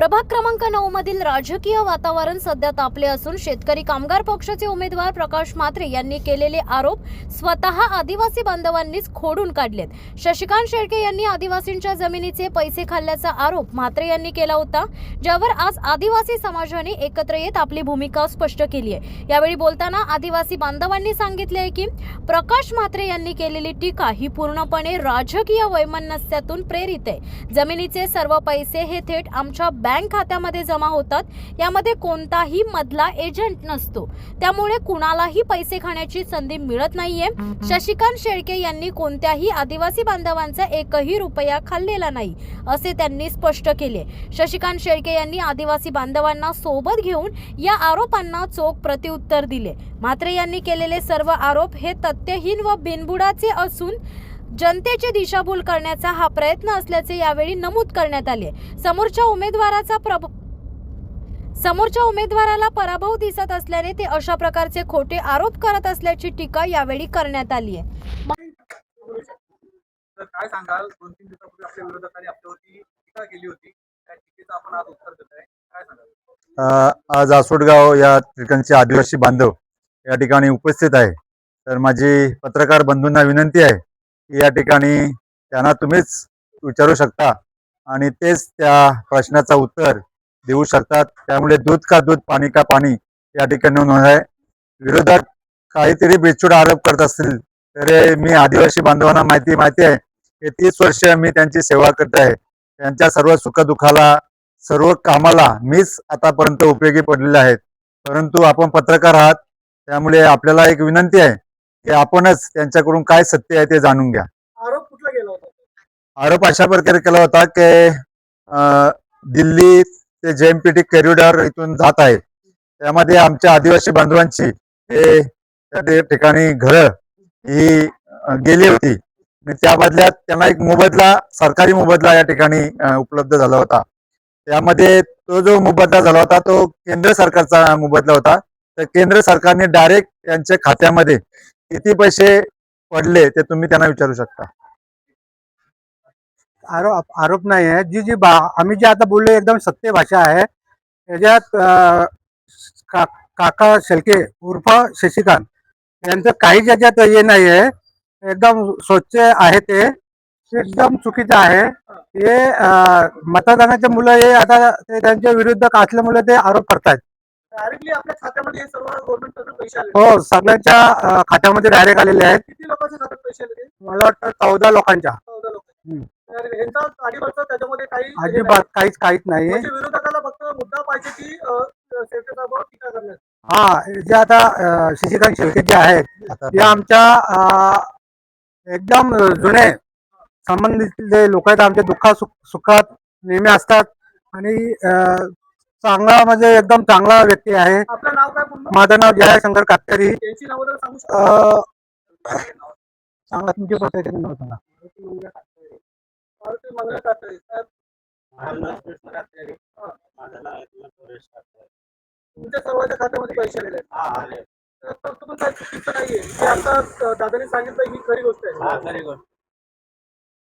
प्रभाग क्रमांक नऊ मधील राजकीय वातावरण सध्या तापले असून शेतकरी कामगार पक्षाचे उमेदवार प्रकाश म्हात्रे यांनी केलेले आरोप स्वतः आदिवासी बांधवांनीच खोडून काढलेत. शशिकांत शेळके यांनी आदिवासींच्या जमिनीचे पैसे खाल्ल्याचा आरोप म्हात्रे यांनी केला होता ज्यावर आज आदिवासी समाजाने एकत्र येत आपली भूमिका स्पष्ट केली आहे. यावेळी बोलताना आदिवासी बांधवांनी सांगितले आहे की प्रकाश म्हात्रे यांनी केलेली टीका ही पूर्णपणे राजकीय वैमनस्यातून प्रेरित आहे. जमिनीचे सर्व पैसे हे थेट आमच्या बँक खात्यामध्ये जमा होतात. यामध्ये कोणताही मधला एजंट नसतो. त्यामुळे कुणालाही पैसे खाण्याची संधी मिळत नाहीये. शशिकांत शेळके यांनी कोणत्याही आदिवासी बांधवांचा एकही रुपया खाल्लेला नाही असे त्यांनी स्पष्ट केले. शशिकांत शेळके यांनी आदिवासी बांधवांना सोबत घेऊन या आरोपांना चोख प्रत्युत्तर दिले. मात्र यांनी केलेले सर्व आरोप हे तथ्यहीन व बिनबुडाचे असून जनतेची दिशाभूल करण्याचा हा प्रयत्न असल्याचे यावेळी नमूद करण्यात आले. समोरच्या उमेदवाराचा प्रभ समोरच्या उमेदवाराला पराभव दिसत असल्याने ते अशा प्रकारचे खोटे आरोप करत असल्याची टीका यावेळी करण्यात आली आहे. तर काय सांगाल? दोन तीन दिवसापूर्वी आपल्या विरोधकांनी आपल्यावरती टीका केली होती. त्या टीकेचं आपण आज उत्तर देत आहे काय सांगाल? अ, आज आसोडगाव या ठिकाणचे आदिवासी बांधव या ठिकाणी उपस्थित आहे. तर माझी पत्रकार बंधूंना विनंती आहे या ठिकाणी त्यांना तुम्हीच विचारू शकता. आणि तेच त्या प्रश्नाचं उत्तर देऊ शकतात. त्यामुळे दूध का दूध पाणी का पाणी या ठिकाणी नोंद आहे. विरोधात काहीतरी बेचूड आरोप करत असतील तर मी आदिवासी बांधवांना माहिती माहिती आहे हे तीस वर्ष मी त्यांची सेवा करत आहे. त्यांच्या सर्व सुखदुःखाला सर्व कामाला मीच आतापर्यंत उपयोगी पडलेले आहेत. परंतु आपण पत्रकार आहात त्यामुळे आपल्याला एक विनंती आहे की आपणच त्यांच्याकडून काय सत्य आहे ते जाणून घ्या. आरोप कुठला गेला होता? आरोप अशा प्रकारे केला होता की दिल्ली ते जेएमपीटी कॉरिडॉर इथून जात आहे. त्यामध्ये आमच्या आदिवासी बांधवांची ठिकाणी घरं ही गेली होती. त्या बदल्यात त्यांना एक मोबदला सरकारी मोबदला या ठिकाणी उपलब्ध झाला होता. त्यामध्ये तो जो मोबदला झाला होता तो केंद्र सरकारचा मोबदला होता. तर केंद्र सरकारने डायरेक्ट त्यांच्या खात्यामध्ये किती पैसे पडले ते तुम्ही त्यांना विचारू शकता? आरोप आरोप नाही आहे. जी जी बा आम्ही जे आता बोललो एकदम सत्य भाषा आहे. त्याच्यात का, काका शेलके उर्फ शशिकांत यांचं काही ज्याच्यात हे नाही आहे. एकदम स्वच्छ आहे ते. एकदम चुकीचं आहे. हे मतदानाचे मुलं हे आता ते त्यांच्या विरुद्ध असल्यामुळे ते आरोप करतायत. डायरेक्टली आपल्या खात्यामध्ये हे सर्व गव्हर्नमेंट पैसे आले हो सगळ्यांच्या खात्यामध्ये डायरेक्ट आलेले आहेत. किती लोकांच्या खात्यात पैसे आले मला वाटतं चौदा लोकांच्या. चौदा त्याच्यामध्ये काही हे. अजिबात काहीच काहीच नाही. म्हणजे विरोधकाला फक्त मुद्दा पाहिजे की टीका करण्यात हा जे आता शशिकांत शेळके जे आहेत ते आमच्या एकदम जुने संबंधितले लोक आहेत आमच्या दुःखात सुख सुखात नेहमी असतात. आणि चांगला म्हणजे एकदम चांगला व्यक्ती आहे. आपलं नाव काय पूर्ण? माझं नाव जयशंकर कातकरी त्यांची नावं जरा सांगू शकता? अं, सांगा तुमचे पत्रिकेचं नाव सांगा. मारुती मंगल कातळे साहेब. तुमच्या सर्वांच्या खात्यामध्ये पैसे आलेले आहेत. तर तुम्ही काय चुकीचं नाहीये. हे आता दादाने सांगितलं ही खरी गोष्ट आहे.